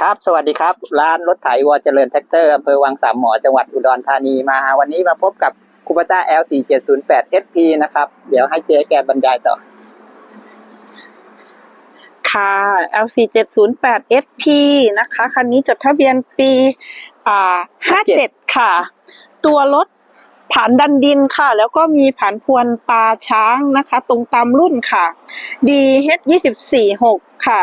ครับ สวัสดีครับ ร้านรถไถวอเจริญแท็กเตอร์อำเภอวังสามหมอจังหวัดอุดรธานีมา วันนี้มาพบกับคูปต้า L4708 SP นะครับ เดี๋ยวให้เจ๊แกบรรยายต่อ ค่ะ LC 708 SP นะคะ คันนี้จดทะเบียนปีอ่า57 ค่ะ ตัวรถผ่านดันดินค่ะ แล้วก็มีผ่านพวนตาช้างนะคะ ตรงตามรุ่นค่ะ DH 246ค่ะ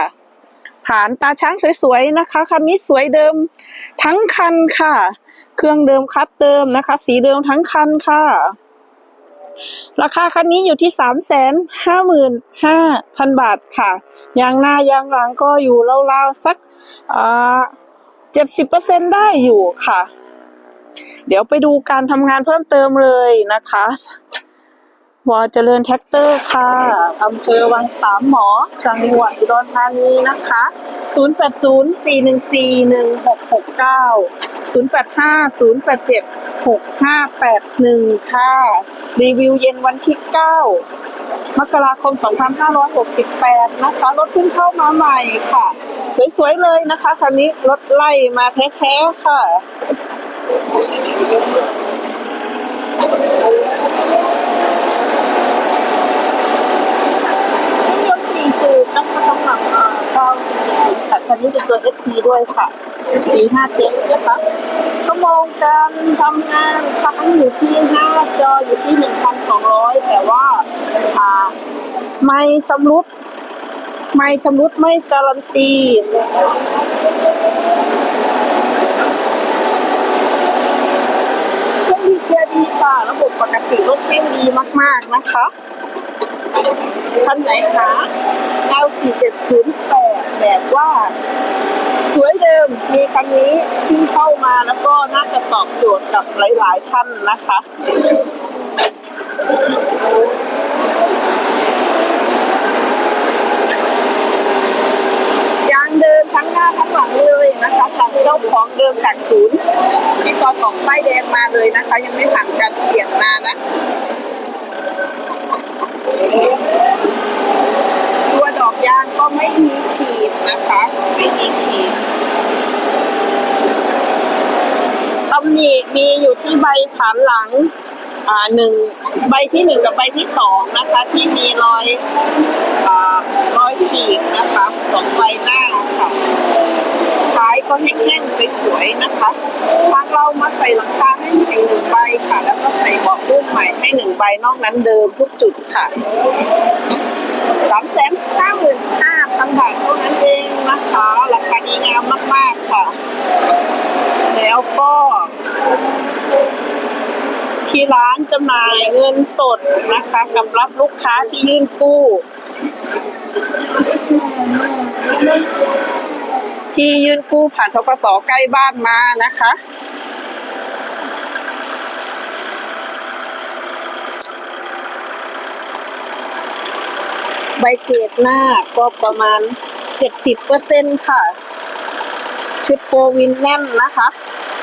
ผ่านตาช้างสวยๆนะคะ คันนี้สวยเดิมทั้งคันค่ะ เครื่องเดิมคัดเดิมนะคะ สีเดิมทั้งคันค่ะ ราคาคันนี้อยู่ที่สามแสนห้าหมื่นห้าพันบาทค่ะยางหน้ายางหลังก็อยู่ราวๆสักเจ็ดสิบเปอร์เซ็นได้อยู่ค่ะ เดี๋ยวไปดูการทำงานเพิ่มเติมเลยนะคะ วอเจริญแท็กเตอร์ค่ะ อำเภอวังสามหมอ จังหวัดอุดรธานีนะคะ 0804141669 0850876581 ค่ะ รีวิวเย็นวันที่ 9 มกราคม 2568 นะคะ รถเพิ่งเข้ามาใหม่ค่ะ สวยๆ เลยนะคะคันนี้รถไล่มาแท้ๆ ค่ะ เครื่องยนต์ สี่สูบนะคะสำหรับเอ่อเก้าแต่คันนี้เป็นตัว SP ด้วยค่ะปีห้าเจ็ดนะคะชั่วโมงการทำงานครั้งอยู่ที่ห้าจออยู่ที่หนึ่งพันสองร้อยแต่ว่าอ่าไม่ชำรุด ไม่ชำรุดไม่การันตีเครื่องดีเกียร์ดีค่ะ ระบบปกติรถเร่งดีมาก ๆ นะคะ คันไหนคะ L4708 แบบว่า สวยเดิมมีคันนี้เพิ่เข้ามาแล้วก็น่าจะตอบโจทย์กับหลาย ๆ ท่านนะคะยางเดิมทั้งหน้าทั้งหลังเลยนะคะทำเจ้าของเดิมจากศูนย์ที่ตอนของป้ายแดงมาเลยนะคะ ยังไม่ผ่านการเปลี่ยนมานะ ตัวดอกยางก็ไม่มีขีดนะคะ ไม่มีขีดตำหนิมีอยู่ที่ใบผานหลัง อ่าหนึ่งใบที่หนึ่งกับใบที่สองนะคะ ที่มีรอยอ่ารอยขีดนะคะสองใบหน้าค่ะท้ายก็แห้งๆสวยๆนะคะทางเรามาใส่หลังคาให้ใหม่หนึ่งใบค่ะแล้วก็ใส่เบาะรุ่นใหม่ ใบนอกนั้นเดิมทุกจุดค่ะสามแสนห้าหมื่นห้าพันบาทเท่านั้นเองนะคะราคาดีงามมาก ๆ ค่ะ แล้วก็ ที่ร้านจำหน่ายเงินสดนะคะกับรับลูกค้าที่ยื่นกู้ที่ยื่นกู้ผ่านทกสใกล้บ้านมานะคะ ใบเกตหน้าก็ประมาณ 70เปอร์เซ็นค่ะ ชุดโฟวินแน่นนะคะ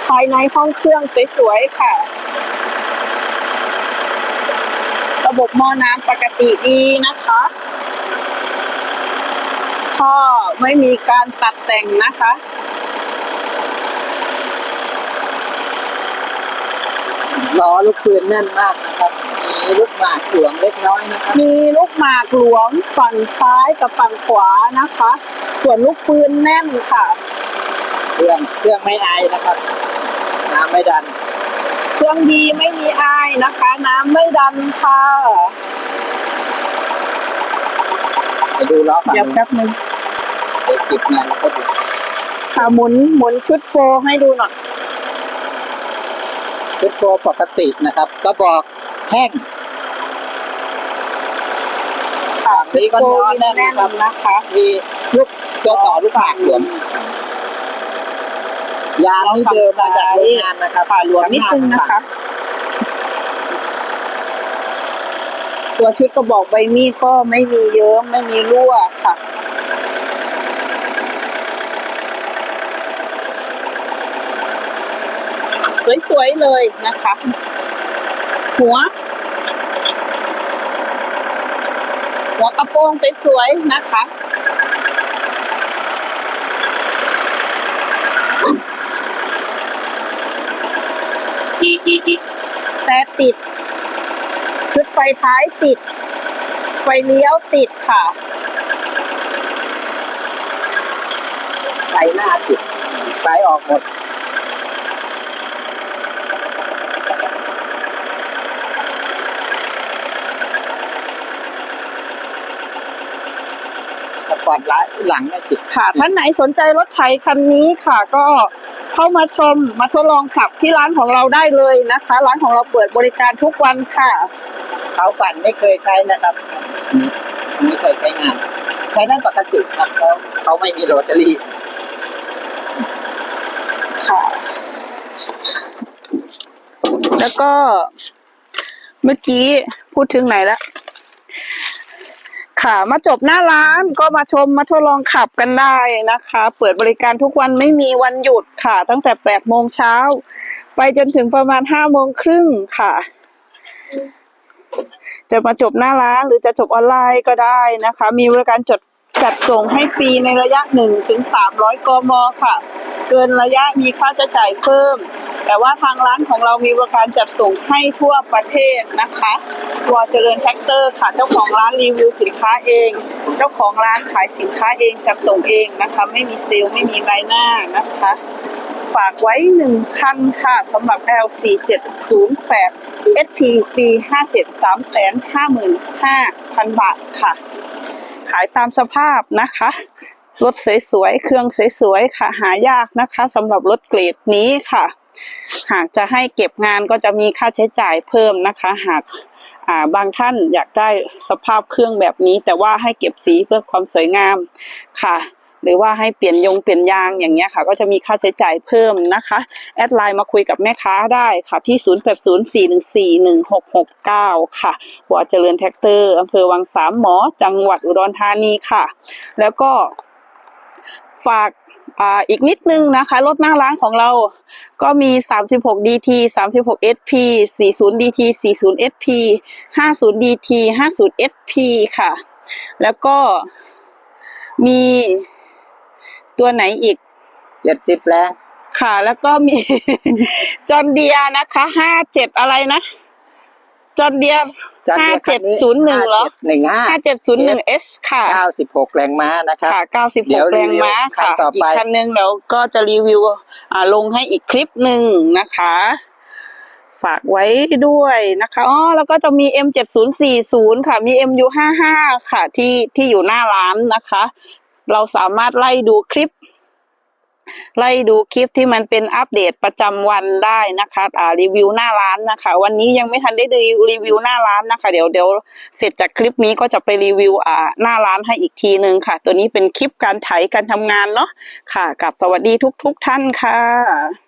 ภายในห้องเครื่องสวยๆค่ะ ระบบหม้อน้ำปกติดีนะคะท่อไม่มีการตัดแต่งนะคะล้อลูกปืนแน่นมากนะครับ มีลูกหมากหลวงเล็กน้อยนะครับมีลูกหมากหลวงฝั่งซ้ายกับฝั่งขวานะคะ ส่วนลูกปืนแน่นค่ะ เครื่องเครื่องไม่ไอนะครับ น้ำไม่ดัน เครื่องดีไม่มีอายนะคะ น้ำไม่ดันค่ะไปดูล้อฝั่งเดี๋ยวนู้นแป๊บนึงเด็กจิบงานแล้วก็ดูค่ะหมุนหมุนชุดโฟให้ดูหน่อยชุดโฟปกตินะครับ ก็บอก แห้งค่ะนี่ก็นอนแน่นแน่นครับนะคะ มีลูกตัวต่อลูกหมากหลวงยางนี่เดิมมาจากโรงงานนะครับค่ะหลวมนิดนึงนะคะ ตัวชุดกระบอกใบมีดก็ไม่มีเยิ้มไม่มีรั่วค่ะสวยๆเลยนะคะ หัว หัวกระโปรงสวยๆนะคะแต่ติด ชุดไฟท้ายติด ไฟเลี้ยวติดค่ะ ไฟหน้าติดไฟออกหมด สปอร์ตไลท์หลังไม่ติดค่ะ ท่านไหนสนใจรถไถคันนี้ค่ะ ก็เข้ามาชมมาทดลองขับที่ร้านของเราได้เลยนะคะ ร้านของเราเปิดบริการทุกวันค่ะเขาปั่นไม่เคยใช้นะครับอันนี้ไม่เคยใช้งาน ใช้ได้ปกติครับเขาเขาไม่มีโรตารี่ค่ะ แล้วก็เมื่อกี้พูดถึงไหนละ ค่ะมาจบหน้าร้านก็มาชมมาทดลองขับกันได้นะคะ เปิดบริการทุกวันไม่มีวันหยุดค่ะ ตั้งแต่แปดโมงเช้า ไปจนถึงประมาณห้าโมงครึ่งค่ะ จะมาจบหน้าร้านหรือจะจบออนไลน์ก็ได้นะคะ มีบริการจดจัดส่งให้ฟรีในระยะหนึ่งถึงสามร้อยกมค่ะ เกินระยะมีค่าใช้จ่ายเพิ่ม แต่ว่าทางร้านของเรามีบริการจัดส่งให้ทั่วประเทศนะคะตัวเจริญแท็กเตอร์ค่ะ เจ้าของร้านรีวิวสินค้าเอง เจ้าของร้านขายสินค้าเองจัดส่งเองนะคะ ไม่มีเซลไม่มีรายหน้านะคะ ฝากไว้หนึ่งคันค่ะสำหรับ L 4 7 0 8 SP ปี57 3 5 5 0 0 0 บาทค่ะ ขายตามสภาพนะคะรถสวยๆ เครื่องสวยๆ ค่ะ หายากนะคะสำหรับรถเกรดนี้ค่ะ หากจะให้เก็บงานก็จะมีค่าใช้จ่ายเพิ่มนะคะ หากาบางท่านอยากได้สภาพเครื่องแบบนี้ แต่ว่าให้เก็บสีเพื่อความสวยงามค่ะ หรือว่าให้เปลี่ยนยงเปลี่ยนยางอย่างเงี้ยค่ะ ก็จะมีค่าใช้จ่ายเพิ่มนะคะ แอดไลน์มาคุยกับแม่ค้าได้ค่ะที่ 0804141669 ค่ะหัวเจริญแท็กเตอร์อำเภอวังสามหมอ จังหวัดอุดรธานีค่ะ แล้วก็ฝาก อ่าอีกนิดนึงนะคะ รถหน้าร้านของเราก็มี 36 DT 36 SP 40 DT 40 SP 50 DT 50 SP ค่ะ แล้วก็มีตัวไหนอีกเจ็ดสิบแรงค่ะ แล้วก็มีจอนเดียนะคะห้าเจ็ดอะไรนะ จอนเดียจานห้าเดียวคัเจ็ดนนี้ศูนย์หนึ่งเหรอหนึ่งห้าห้าเจ็ดศูนย์หนึ่งเอสค่ะ เก้าสิบหกแรงม้านะครับ ค่ะเก้าสิบเดี๋หยวกแรงม้ารีวิวค่ะ คันต่ออีไป กคันหนึ่งเดี๋ยวก็จะรีวิวอ่าลงให้อีกคลิปหนึ่งนะคะ ฝากไว้ด้วยนะคะอ๋อแล้วก็จะมี M เจ็ดศูนย์สี่ศูนย์ค่ะ มี MU ห้าห้าค่ะที่ที่อยู่หน้าร้านนะคะ เราสามารถไล่ดูคลิป ไล่ดูคลิปที่มันเป็นอัปเดตประจำวันได้นะคะอ่ารีวิวหน้าร้านนะคะ วันนี้ยังไม่ทันได้ดูรีวิวหน้าร้านนะคะ เดี๋ยวเดี๋ยวเสร็จจากคลิปนี้ก็จะไปรีวิวอ่าหน้าร้านให้อีกทีนึงค่ะ ตัวนี้เป็นคลิปการถ่ายการทำงานเนาะค่ะ กับสวัสดีทุก ๆท่านค่ะ